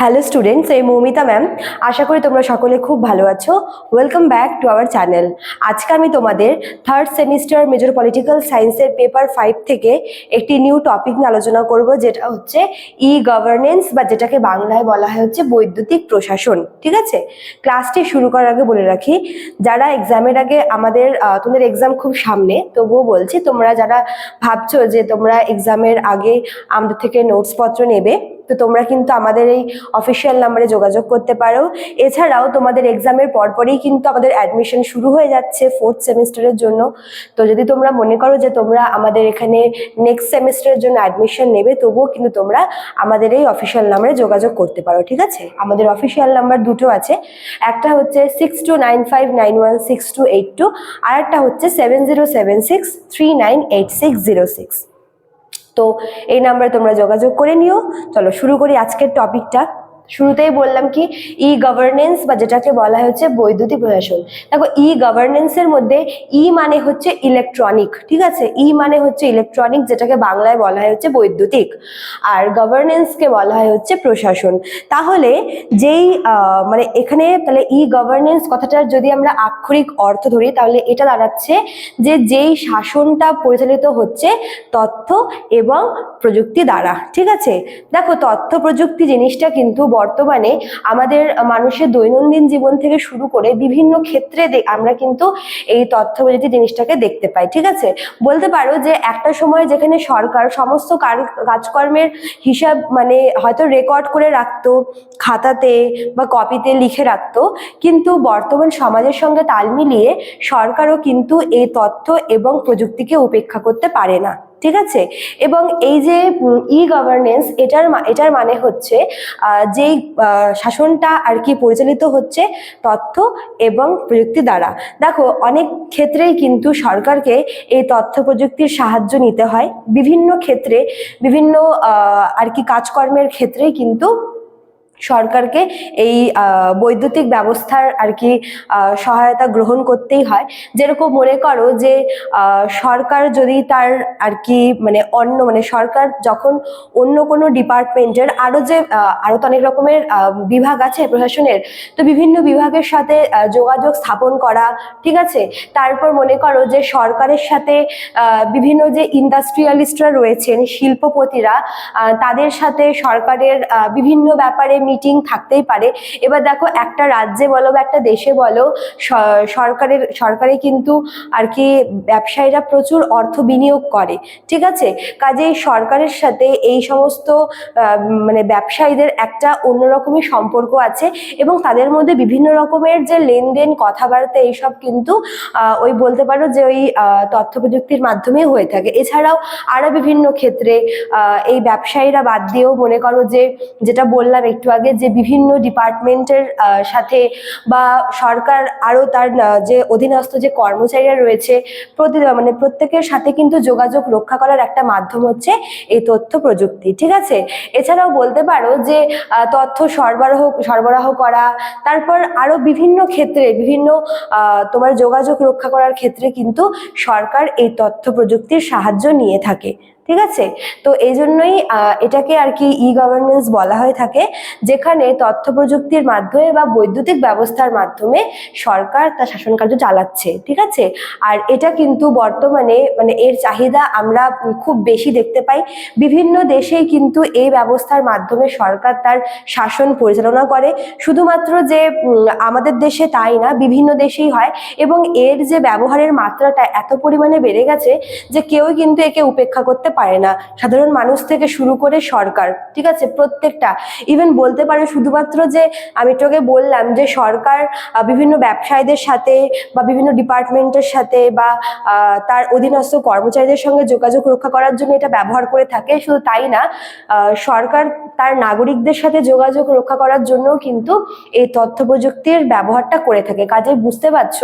Hello students এই Moumita ma'am আশা করি তোমরা সকলে খুব ভালো আছো। Welcome back to our channel আজকে আমি তোমাদের থার্ড সেমিস্টার মেজর পলিটিক্যাল সায়েন্সের পেপার ফাইভ থেকে একটি নিউ টপিক নিয়ে আলোচনা করব, যেটা হচ্ছে ই গভর্নেন্স বা যেটাকে বাংলায় বলা হয় হচ্ছে বৈদ্যুতিক প্রশাসন। ঠিক আছে? ক্লাসটি শুরু করার আগে বলে রাখি, যারা এক্সামের আগে আমাদের তোমাদের এক্সাম খুব সামনে, তবুও বলছি, তোমরা যারা ভাবছ যে তোমরা এক্সামের আগে আমাদের থেকে নোটসপত্র নেবে তো তোমরা কিন্তু আমাদের এই অফিসিয়াল নাম্বারে যোগাযোগ করতে পারো। এছাড়াও তোমাদের এক্সামের পরপরই কিন্তু আমাদের অ্যাডমিশন শুরু হয়ে যাচ্ছে ফোর্থ সেমিস্টারের জন্য। তো যদি তোমরা মনে করো যে তোমরা আমাদের এখানে নেক্সট সেমিস্টারের জন্য অ্যাডমিশন নেবে, তবুও কিন্তু তোমরা আমাদের এই অফিসিয়াল নাম্বারে যোগাযোগ করতে পারো, ঠিক আছে? আমাদের অফিসিয়াল নাম্বার দুটো আছে। একটা হচ্ছে six two nine five nine one six two eight two আর একটা হচ্ছে seven zero seven six three nine eight six zero six তো এই নাম্বারে তোমরা যোগাযোগ করে নিও। চলো শুরু করি আজকের টপিকটা শুরুতেই বললাম কি, ই গভর্নেন্স বা যেটাকে বলা হচ্ছে বৈদ্যুতিক প্রশাসন। দেখো, ই গভর্নেন্সের মধ্যে ই মানে হচ্ছে ইলেকট্রনিক ঠিক আছে? ই মানে হচ্ছে ইলেকট্রনিক যেটাকে বাংলায় বলা হয় হচ্ছে বৈদ্যুতিক। আর গভর্নেন্সকে বলা হয় হচ্ছে প্রশাসন। তাহলে যেই মানে এখানে তাহলে ই গভর্নেন্স কথাটার যদি আমরা আক্ষরিক অর্থ ধরি, তাহলে এটা দাঁড়াচ্ছে যে যেই শাসনটা পরিচালিত হচ্ছে তথ্য এবং প্রযুক্তি দ্বারা, ঠিক আছে? দেখো, তথ্য প্রযুক্তি জিনিসটা কিন্তু বর্তমানে আমাদের মানুষের দৈনন্দিন জীবন থেকে শুরু করে বিভিন্ন ক্ষেত্রে আমরা কিন্তু এই তথ্য প্রযুক্তি জিনিসটাকে দেখতে পাই, ঠিক আছে? বলতে পারো যে একটা সময় যেখানে সরকার সমস্ত কাজকর্মের হিসাব মানে হয়তো রেকর্ড করে রাখতো, খাতাতে বা কপিতে লিখে রাখতো, কিন্তু বর্তমান সমাজের সঙ্গে তাল মিলিয়ে সরকারও কিন্তু এই তথ্য এবং প্রযুক্তিকে উপেক্ষা করতে পারে না। ঠিক আছে? এবং এই যে ই গভর্নেন্স এটার এটার মানে হচ্ছে যেই শাসনটা আর কি পরিচালিত হচ্ছে তথ্য এবং প্রযুক্তি দ্বারা। দেখো, অনেক ক্ষেত্রেই কিন্তু সরকারকে এই তথ্য প্রযুক্তির সাহায্য নিতে হয়। বিভিন্ন ক্ষেত্রে, বিভিন্ন আর কি কাজকর্মের ক্ষেত্রেই কিন্তু সরকারকে এই বৈদ্যুতিক ব্যবস্থার আর কি সহায়তা গ্রহণ করতেই হয়। যেরকম মনে করো যে সরকার যদি তার আর কি মানে অন্য মানে সরকার যখন অন্য কোনো ডিপার্টমেন্টের আরও যে আরও তো অনেক রকমের বিভাগ আছে প্রশাসনের, তো বিভিন্ন বিভাগের সাথে যোগাযোগ স্থাপন করা, ঠিক আছে? তারপর মনে করো যে সরকারের সাথে বিভিন্ন যে ইন্ডাস্ট্রিয়ালিস্টরা রয়েছেন, শিল্পপতিরা তাদের সাথে সরকারের বিভিন্ন ব্যাপারে মিটিং থাকতেই পারে। এবার দেখো একটা রাজ্যে বলো বা একটা দেশে বলো সরকারের, সরকারে কিন্তু আর কি ব্যবসায়ীরা প্রচুর অর্থ বিনিয়োগ করে, ঠিক আছে? কাজেই সরকারের সাথে এই সমস্ত মানে ব্যবসায়ীদের একটা অন্যরকমই সম্পর্ক আছে এবং তাদের মধ্যে বিভিন্ন রকমের যে লেনদেন, কথাবার্তা এইসব কিন্তু ওই বলতে পারো যে ওই তথ্য প্রযুক্তির মাধ্যমে হয়ে থাকে। এছাড়াও আরও বিভিন্ন ক্ষেত্রে এই ব্যবসায়ীরা বাদ দিয়েও মনে করো যে, যেটা বললাম একটু আগে যে বিভিন্ন ডিপার্টমেন্টের সাথে বা সরকার আরও তার যে অধীনস্থ যে কর্মচারীরা রয়েছে, প্রতি মানে প্রত্যেকের সাথে কিন্তু যোগাযোগ রক্ষা করার একটা মাধ্যম হচ্ছে এই তথ্য প্রযুক্তি, ঠিক আছে? এছাড়াও বলতে পারো যে তথ্য সরবরাহ সরবরাহ করা, তারপর আরও বিভিন্ন ক্ষেত্রে, বিভিন্ন তোমার যোগাযোগ রক্ষা করার ক্ষেত্রে কিন্তু সরকার এই তথ্য প্রযুক্তির সাহায্য নিয়ে থাকে। ঠিক আছে? তো এই জন্যই এটাকে আর কি ই গভর্নেন্স বলা হয়ে থাকে, যেখানে তথ্য প্রযুক্তির মাধ্যমে বা বৈদ্যুতিক ব্যবস্থার মাধ্যমে সরকার তার শাসন কার্য চালাচ্ছে, ঠিক আছে? আর এটা কিন্তু বর্তমানে মানে এর চাহিদা আমরা খুব বেশি দেখতে পাই। বিভিন্ন দেশেই কিন্তু এই ব্যবস্থার মাধ্যমে সরকার তার শাসন পরিচালনা করে। শুধুমাত্র যে আমাদের দেশে তাই না, বিভিন্ন দেশেই হয়। এবং এর যে ব্যবহারের মাত্রাটা এত পরিমাণে বেড়ে গেছে যে কেউই কিন্তু একে উপেক্ষা করতে পারে না। সাধারণ মানুষ থেকে শুরু করে সরকার, ঠিক আছে? প্রত্যেকটা। ইভেন বলতে পারে শুধুমাত্র যে আমি তোকে বললাম যে সরকার বিভিন্ন ব্যবসায়ীদের সাথে বা বিভিন্ন ডিপার্টমেন্টের সাথে বা তার অধীনস্থ কর্মচারীদের সঙ্গে যোগাযোগ রক্ষা করার জন্য এটা ব্যবহার করে থাকে। শুধু তাই না সরকার তার নাগরিকদের সাথে যোগাযোগ রক্ষা করার জন্য কিন্তু এই তথ্য প্রযুক্তির ব্যবহারটা করে থাকে। কাজে বুঝতে পারছ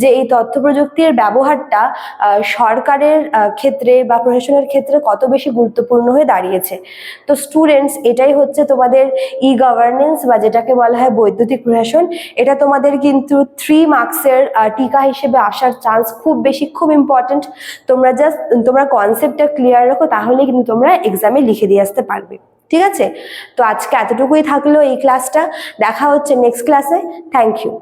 যে এই তথ্য প্রযুক্তির ব্যবহারটা সরকারের ক্ষেত্রে বা প্রশাসনের ক্ষেত্রে কত বেশি গুরুত্বপূর্ণ হয়ে দাঁড়িয়েছে। তো স্টুডেন্টস এটাই হচ্ছে তোমাদের ই গভর্নেন্স বা যেটাকে বলা হয় বৈদ্যুতিক প্রশাসন। এটা তোমাদের কিন্তু থ্রি মার্কসের টিকা হিসেবে আসার চান্স খুব বেশি, খুব ইম্পর্ট্যান্ট তোমরা জাস্ট তোমরা কনসেপ্টটা ক্লিয়ার রাখো তাহলে কিন্তু তোমরা এক্সামে লিখে দিয়ে আসতে পারবে। ঠিক আছে? তো আজকে এতটুকুই থাকল এই ক্লাসটা দেখা হচ্ছে নেক্সট ক্লাসে থ্যাংক ইউ